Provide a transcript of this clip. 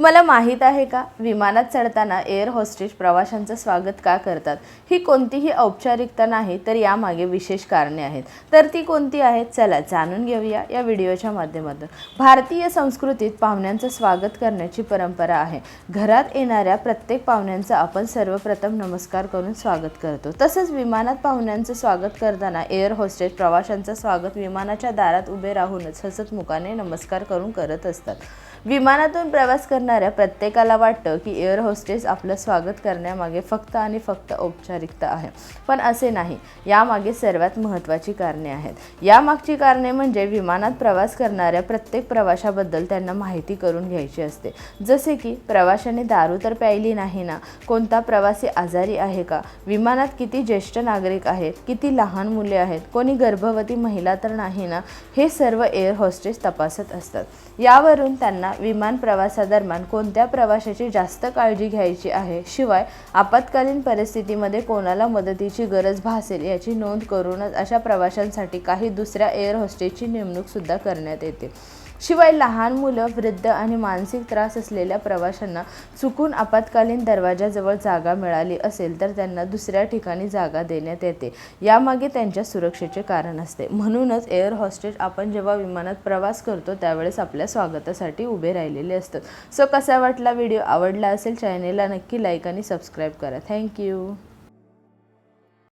तुम्हाला माहीत आहे का? विमानात चढताना एअर होस्टेस प्रवाशांचं स्वागत का करतात? ही कोणतीही औपचारिकता नाही तर यामागे विशेष कारणे आहेत. तर ती कोणती आहेत? चला जाणून घेऊया या व्हिडिओच्या माध्यमातून. भारतीय संस्कृतीत पाहुण्यांचं स्वागत करण्याची परंपरा आहे. घरात येणाऱ्या प्रत्येक पाहुण्यांचं आपण सर्वप्रथम नमस्कार करून स्वागत करतो. तसंच विमानात पाहुण्यांचं स्वागत करताना एअर होस्टेस प्रवाशांचं स्वागत विमानाच्या दारात उभे राहूनच हसत मुखाने नमस्कार करून करत असतात. विमानातून प्रवास करणाऱ्या प्रत्येकाला वाटतं की एअर होस्टेस आपलं स्वागत करण्यामागे फक्त आणि फक्त औपचारिकता आहे. पण असे नाही. यामागे सर्वात महत्त्वाची कारणे आहेत. यामागची कारणे म्हणजे विमानात प्रवास करणाऱ्या प्रत्येक प्रवाशाबद्दल त्यांना माहिती करून घ्यायची असते. जसे की प्रवाशाने दारू तर प्यायली नाही ना? कोणता प्रवासी आजारी आहे का? विमानात किती ज्येष्ठ नागरिक आहेत? किती लहान मुले आहेत? कोणी गर्भवती महिला तर नाही ना? हे सर्व एअर होस्टेस तपासत असतात. यावरून त्यांना विमान प्रवासादरम्यान कोणत्या प्रवाशाची जास्त काळजी घ्यायची आहे? शिवाय आपत्कालीन परिस्थितीमध्ये कोणाला मदतीची गरज भासेल याची नोंद करूनच अशा प्रवाशांसाठी काही दुसऱ्या एअर होस्टेसची नेमणूकसुद्धा करण्यात येते. शिवाय लहान मुलं वृद्ध आणि मानसिक त्रास असलेल्या प्रवाशांना चुकून आपत्कालीन दरवाजाजवळ जागा मिळाली असेल तर त्यांना दुसऱ्या ठिकाणी जागा देण्यात येते. यामागे त्यांच्या सुरक्षेचे कारण असते. म्हणूनच एअर हॉस्टेस आपण जेव्हा विमानात प्रवास करतो त्यावेळेस आपल्या स्वागतासाठी उभे राहिलेले असतात. सो कसा वाटला व्हिडिओ? आवडला असेल चॅनेलला नक्की लाईक आणि सबस्क्राईब करा. थँक्यू.